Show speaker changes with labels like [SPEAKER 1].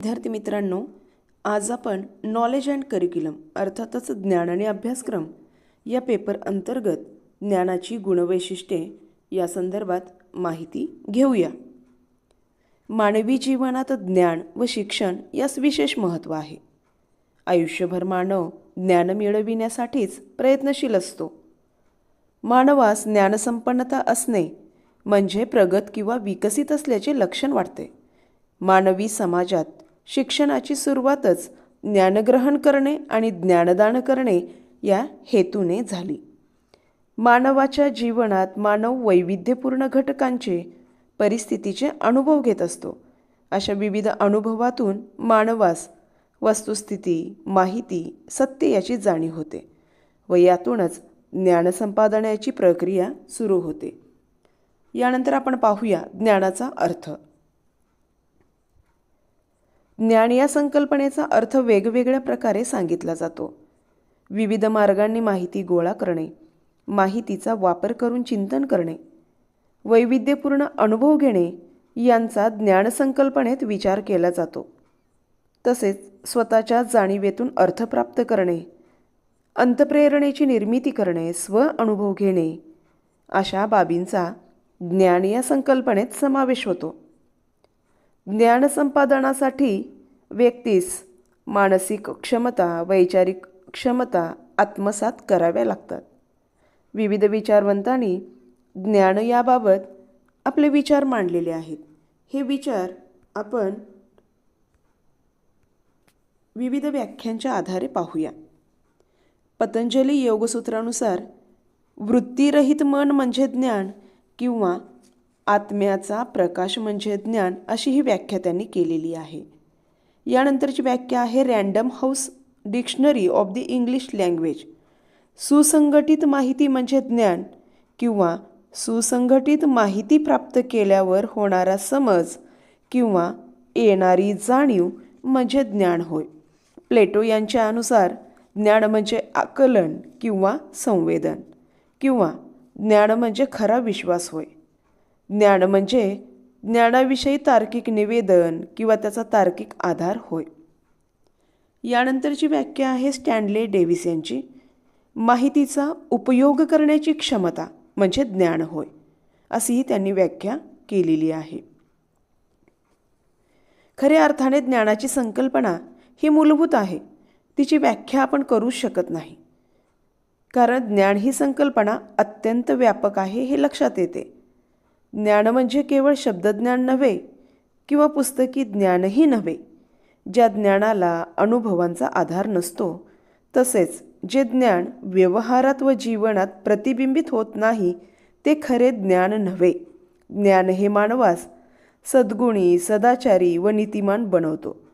[SPEAKER 1] विद्यार्थी मित्रांनो आज आपण नॉलेज अँड करिक्युलम अर्थातच ज्ञान आणि अभ्यासक्रम या पेपर अंतर्गत ज्ञानाची गुणवैशिष्ट्ये या संदर्भात माहिती घेऊया. मानवी जीवनात ज्ञान व शिक्षण यास विशेष महत्त्व आहे. आयुष्यभर मानव ज्ञान मिळविण्यासाठीच प्रयत्नशील असतो. मानवास ज्ञानसंपन्नता असणे म्हणजे प्रगत किंवा विकसित असल्याचे लक्षण वाटते. मानवी समाजात शिक्षणाची सुरुवातच ज्ञानग्रहण करणे आणि ज्ञानदान करणे या हेतूने झाली. मानवाच्या जीवनात मानव वैविध्यपूर्ण घटकांचे परिस्थितीचे अनुभव घेत असतो. अशा विविध अनुभवातून मानवास वस्तुस्थिती माहिती सत्य याची जाणीव होते व यातूनच ज्ञानसंपादनाची प्रक्रिया सुरू होते. यानंतर आपण पाहूया ज्ञानाचा अर्थ. ज्ञान या संकल्पनेचा अर्थ वेगवेगळ्या प्रकारे सांगितला जातो. विविध मार्गांनी माहिती गोळा करणे माहितीचा वापर करून चिंतन करणे वैविध्यपूर्ण अनुभव घेणे यांचा ज्ञानसंकल्पनेत विचार केला जातो. तसेच स्वतःच्या जाणीवेतून अर्थ प्राप्त करणे अंतप्रेरणेची निर्मिती करणे स्व अनुभव घेणे अशा बाबींचा ज्ञान या संकल्पनेत समावेश होतो. ज्ञानसंपादनासाठी व्यक्तीस मानसिक क्षमता वैचारिक क्षमता आत्मसात कराव्या लागतात. विविध विचारवंतांनी ज्ञान याबाबत आपले विचार मांडलेले आहेत. हे विचार आपण विविध व्याख्यांच्या आधारे पाहूया. पतंजली योगसूत्रानुसार वृत्तीरहित मन म्हणजे ज्ञान किंवा आत्म्याचा प्रकाश म्हणजे ज्ञान अशी ही व्याख्या त्यांनी केलेली आहे. यानंतरची व्याख्या आहे random house dictionary of the English language. सुसंघटित माहिती म्हणजे ज्ञान किंवा सुसंघटित माहिती प्राप्त केल्यावर होणारा समज किंवा येणारी जाणीव म्हणजे ज्ञान होय. प्लेटो यांच्या अनुसार ज्ञान म्हणजे आकलन किंवा संवेदन किंवा ज्ञान म्हणजे खरा विश्वास होय. ज्ञान म्हणजे ज्ञानाविषयी तार्किक निवेदन किंवा त्याचा तार्किक आधार होय. यानंतरची व्याख्या आहे स्टॅनले डेव्हिस यांची. माहितीचा उपयोग करण्याची क्षमता म्हणजे ज्ञान होय अशीही त्यांनी व्याख्या केलेली आहे. खऱ्या अर्थाने ज्ञानाची संकल्पना ही मूलभूत आहे तिची व्याख्या आपण करूच शकत नाही. कारण ज्ञान ही संकल्पना अत्यंत व्यापक आहे हे लक्षात येते. ज्ञान म्हणजे केवळ शब्दज्ञान नव्हे किंवा पुस्तकी ज्ञानही नव्हे ज्या ज्ञानाला अनुभवांचा आधार नसतो. तसेच जे ज्ञान व्यवहारात व जीवनात प्रतिबिंबित होत नाही ते खरे ज्ञान नव्हे. ज्ञान हे मानवास सद्गुणी सदाचारी व नीतिमान बनवतो.